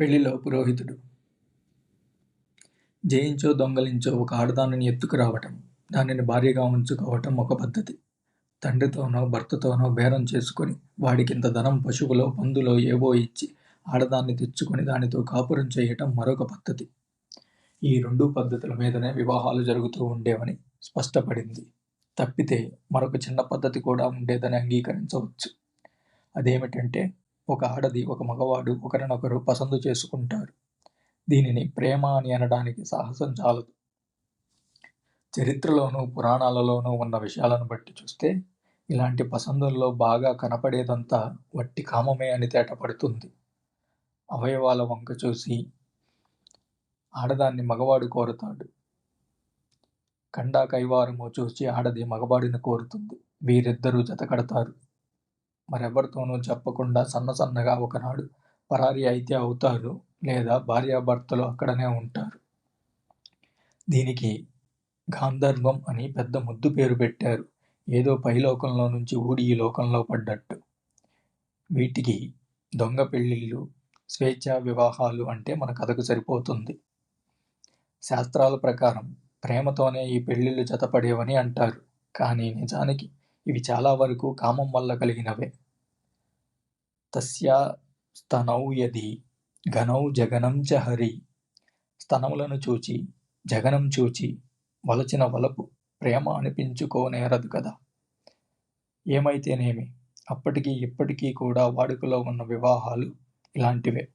పెళ్ళిలో పురోహితుడు. జయించో దొంగలించో ఒక ఆడదానిని ఎత్తుకురావటం దానిని భార్యగా ఉంచుకోవటం ఒక పద్ధతి. తండ్రితోనో భర్తతోనో బేరం చేసుకొని వాడికింత ధనం పశువులో పందులో ఏవో ఇచ్చి ఆడదాన్ని తెచ్చుకొని దానితో కాపురం చేయటం మరొక పద్ధతి. ఈ రెండు పద్ధతుల మీదనే వివాహాలు జరుగుతూ ఉండేవని స్పష్టపడింది. తప్పితే మరొక చిన్న పద్ధతి కూడా ఉండేదని అంగీకరించవచ్చు. అదేమిటంటే ఒక ఆడది ఒక మగవాడు ఒకరినొకరు పసందు చేసుకుంటారు. దీనిని ప్రేమ అని అనడానికి సాహసం చాలదు. చరిత్రలోనూ పురాణాలలోనూ ఉన్న విషయాలను బట్టి చూస్తే ఇలాంటి పసందుల్లో బాగా కనపడేదంతా వట్టి కామమే అని తేటపడుతుంది. అవయవాల వంక చూసి ఆడదాన్ని మగవాడు కోరుతాడు. కండా కైవారము చూసి ఆడది మగవాడిని కోరుతుంది. వీరిద్దరూ జత కడతారు మరెవరితోనూ చెప్పకుండా సన్న సన్నగా ఒకనాడు పరారి అయితే అవుతారు లేదా భార్యాభర్తలు అక్కడనే ఉంటారు. దీనికి గాంధర్వం అని పెద్ద ముద్దు పేరు పెట్టారు. ఏదో పైలోకంలో నుంచి ఊడి ఈ లోకంలో పడ్డట్టు. వీటికి దొంగ పెళ్ళిళ్ళు స్వేచ్ఛా వివాహాలు అంటే మన కథకు సరిపోతుంది. శాస్త్రాల ప్రకారం ప్రేమతోనే ఈ పెళ్ళిళ్ళు జతపడేవని అంటారు. కానీ నిజానికి ఇవి చాలా వరకు కామం వల్ల కలిగినవే. తస్యా స్తనౌ యది ఘనౌ జగనం చ హరి స్తనములను చూచి జగనం చూచి వలచిన వలపు ప్రేమ అనిపించుకోనేరదు కదా. ఏమైతేనేమి? అప్పటికీ ఇప్పటికీ కూడా వాడుకలో ఉన్న వివాహాలు ఇలాంటివే.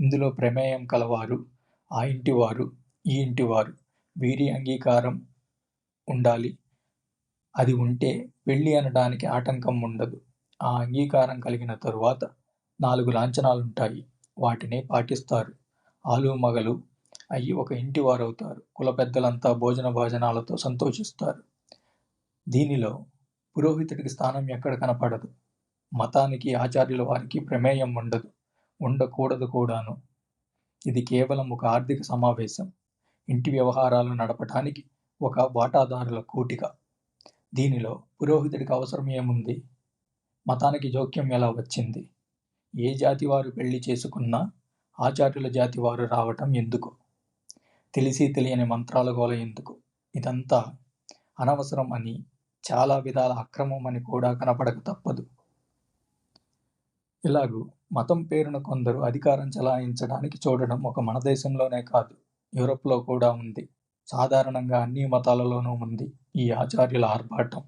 ఇందులో ప్రమేయం కలవారు ఆ ఇంటివారు ఈ ఇంటివారు వీరి అంగీకారం ఉండాలి. అది ఉంటే పెళ్ళి అనడానికి ఆటంకం ఉండదు. ఆ అంగీకారం కలిగిన తరువాత నాలుగు లాంఛనాలుంటాయి. వాటినే పాటిస్తారు. ఆలు మగలు అయ్యి ఒక ఇంటి వారవుతారు. కుల పెద్దలంతా భోజన భోజనాలతో సంతోషిస్తారు. దీనిలో పురోహితుడికి స్థానం ఎక్కడ కనపడదు. మతానికి ఆచార్యుల వారికి ప్రమేయం ఉండదు. ఉండకూడదు కూడాను. ఇది కేవలం ఒక ఆర్థిక సమావేశం. ఇంటి వ్యవహారాలు నడపటానికి ఒక వాటాదారుల కూటిక. దీనిలో పురోహితుడికి అవసరం ఏముంది మతానికి జోక్యం ఎలా వచ్చింది? ఏ జాతి వారు పెళ్ళి చేసుకున్నా ఆచార్యుల జాతి వారు రావటం ఎందుకు? తెలిసి తెలియని మంత్రాల గోల ఎందుకు? ఇదంతా అనవసరం అని చాలా విధాల అక్రమం అని కూడా కనపడక తప్పదు. ఇలాగూ మతం పేరున కొందరు అధికారం చలాయించడానికి చూడడం ఒక మన దేశంలోనే కాదు యూరప్లో కూడా ఉంది. సాధారణంగా అన్ని మతాలలోనూ ఉంది. ఈ ఆచార్యుల ఆర్భాటం.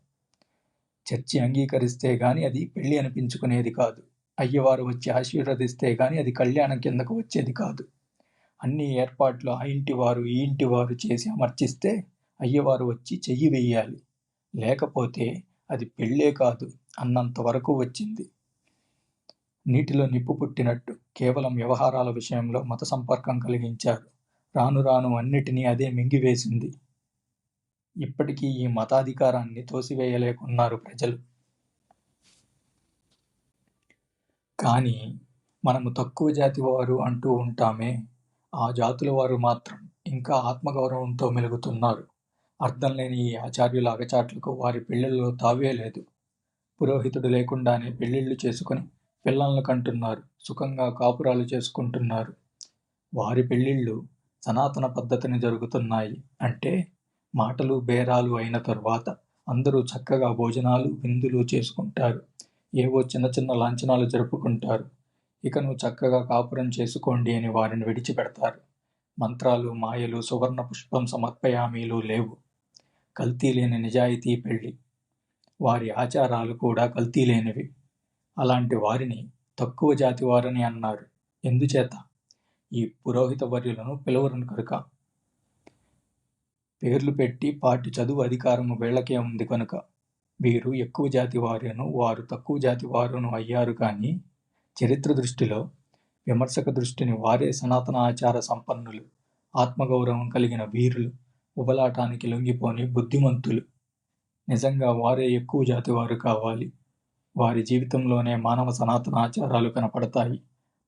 చర్చి అంగీకరిస్తే గాని అది పెళ్ళి అనిపించుకునేది కాదు. అయ్యవారు వచ్చి ఆశీర్వదిస్తే గాని అది కళ్యాణం కిందకు వచ్చేది కాదు. అన్ని ఏర్పాట్లు ఆ ఇంటి వారు ఈ ఇంటి వారు చేసి అమర్చిస్తే అయ్యవారు వచ్చి చెయ్యి వెయ్యాలి లేకపోతే అది పెళ్ళే కాదు అన్నంత వరకు వచ్చింది. నీటిలో నిప్పు పుట్టినట్టు కేవలం వ్యవహారాల విషయంలో మత సంపర్కం కలిగించారు. రాను రాను అన్నిటినీ అదే మింగివేసింది. ఇప్పటికీ ఈ మతాధికారాన్ని తోసివేయలేకున్నారు ప్రజలు. కానీ మనము తక్కువ జాతి వారు అంటూ ఉంటామే ఆ జాతుల వారు మాత్రం ఇంకా ఆత్మగౌరవంతో మెలుగుతున్నారు. అర్థం లేని ఈ ఆచార్యుల అగచాట్లకు వారి పెళ్ళిళ్ళలో తావే లేదు. పురోహితుడు లేకుండానే పెళ్ళిళ్ళు చేసుకుని పిల్లలను కంటున్నారు సుఖంగా కాపురాలు చేసుకుంటున్నారు. వారి పెళ్ళిళ్ళు సనాతన పద్ధతిని జరుగుతున్నాయి అంటే మాటలు బేరాలు అయిన తరువాత అందరూ చక్కగా భోజనాలు విందులు చేసుకుంటారు. ఏవో చిన్న చిన్న లాంఛనాలు జరుపుకుంటారు. ఇక నువ్వు చక్కగా కాపురం చేసుకోండి అని వారిని విడిచిపెడతారు. మంత్రాలు మాయలు సువర్ణ పుష్పం సమర్పయామీలు లేవు. కల్తీ లేని నిజాయితీ పెళ్ళి వారి ఆచారాలు కూడా కల్తీ లేనివి. అలాంటి వారిని తక్కువ జాతి వారని అన్నారు. ఎందుచేత? ఈ పురోహిత వర్యులను పిలవరను కనుక పేర్లు పెట్టి పాటి చదువు అధికారము వీళ్ళకే ఉంది కనుక. వీరు ఎక్కువ జాతి వారును వారు తక్కువ జాతి వారును అయ్యారు కానీ చరిత్ర దృష్టిలో విమర్శక దృష్టిని వారే సనాతన ఆచార సంపన్నులు ఆత్మగౌరవం కలిగిన వీరులు ఉబలాటానికి లొంగిపోని బుద్ధిమంతులు. నిజంగా వారే ఎక్కువ జాతి వారు కావాలి. వారి జీవితంలోనే మానవ సనాతన ఆచారాలు కనపడతాయి.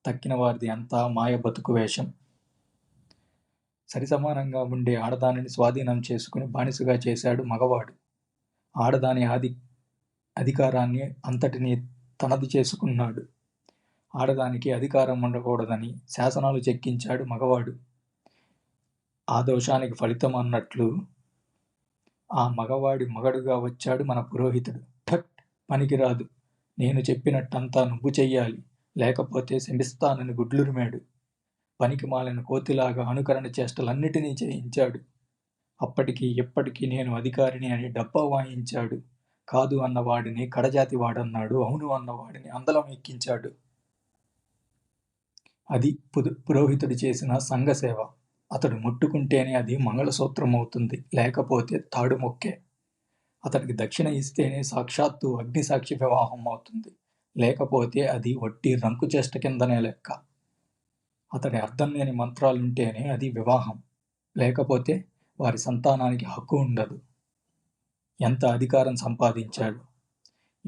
తక్కిన వారిది అంతా మాయ బతుకు వేషం. సరిసమానంగా ఉండే ఆడదానిని స్వాధీనం చేసుకుని బానిసగా చేశాడు మగవాడు. ఆడదాని ఆది అధికారాన్ని అంతటిని తనది చేసుకున్నాడు. ఆడదానికి అధికారం ఉండకూడదని శాసనాలు చెక్కించాడు మగవాడు. ఆ దోషానికి ఫలితం అన్నట్లు ఆ మగవాడి మగడుగా వచ్చాడు మన పురోహితుడు. ఠట్ పనికిరాదు. నేను చెప్పినట్టంతా నువ్వు చెయ్యాలి. లేకపోతే శమిస్తానని గుడ్లురిమాడు. పనికి మాలిన కోతిలాగా అనుకరణ చేష్టలన్నిటినీ చేయించాడు. అప్పటికి ఎప్పటికీ నేను అధికారిని అని డబ్బా వాయించాడు. కాదు అన్నవాడిని కడజాతి వాడన్నాడు అవును అన్నవాడిని అందలం ఎక్కించాడు. అది పుదు- పురోహితుడు చేసిన సంఘసేవ అతడు ముట్టుకుంటేనే అది మంగళసూత్రం అవుతుంది లేకపోతే తాడు మొక్కే. అతడికి దక్షిణ ఇస్తేనే సాక్షాత్తు అగ్నిసాక్షి వివాహం అవుతుంది లేకపోతే అది వట్టి రంకు చేష్ట కిందనే లెక్క. అతడి అర్థం లేని మంత్రాలుంటేనే అది వివాహం. లేకపోతే వారి సంతానానికి హక్కు ఉండదు. ఎంత అధికారం సంపాదించాడు?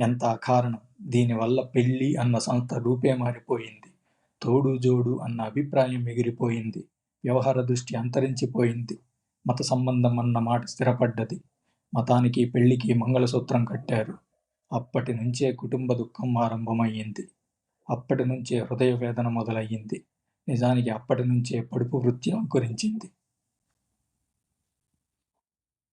ఎంత అకారణం? దీనివల్ల పెళ్ళి అన్న సంస్థ రూపే మారిపోయింది. తోడు జోడు అన్న అభిప్రాయం ఎగిరిపోయింది. వ్యవహార దృష్టి అంతరించిపోయింది. మత సంబంధం అన్న మాట స్థిరపడ్డది. మతానికి పెళ్ళికి మంగళసూత్రం కట్టారు. అప్పటి నుంచే కుటుంబ దుఃఖం ఆరంభమయ్యింది. అప్పటి నుంచే హృదయ వేదన మొదలయ్యింది. నిజానికి అప్పటి నుంచే పొడుపు వృత్తి అంకురించింది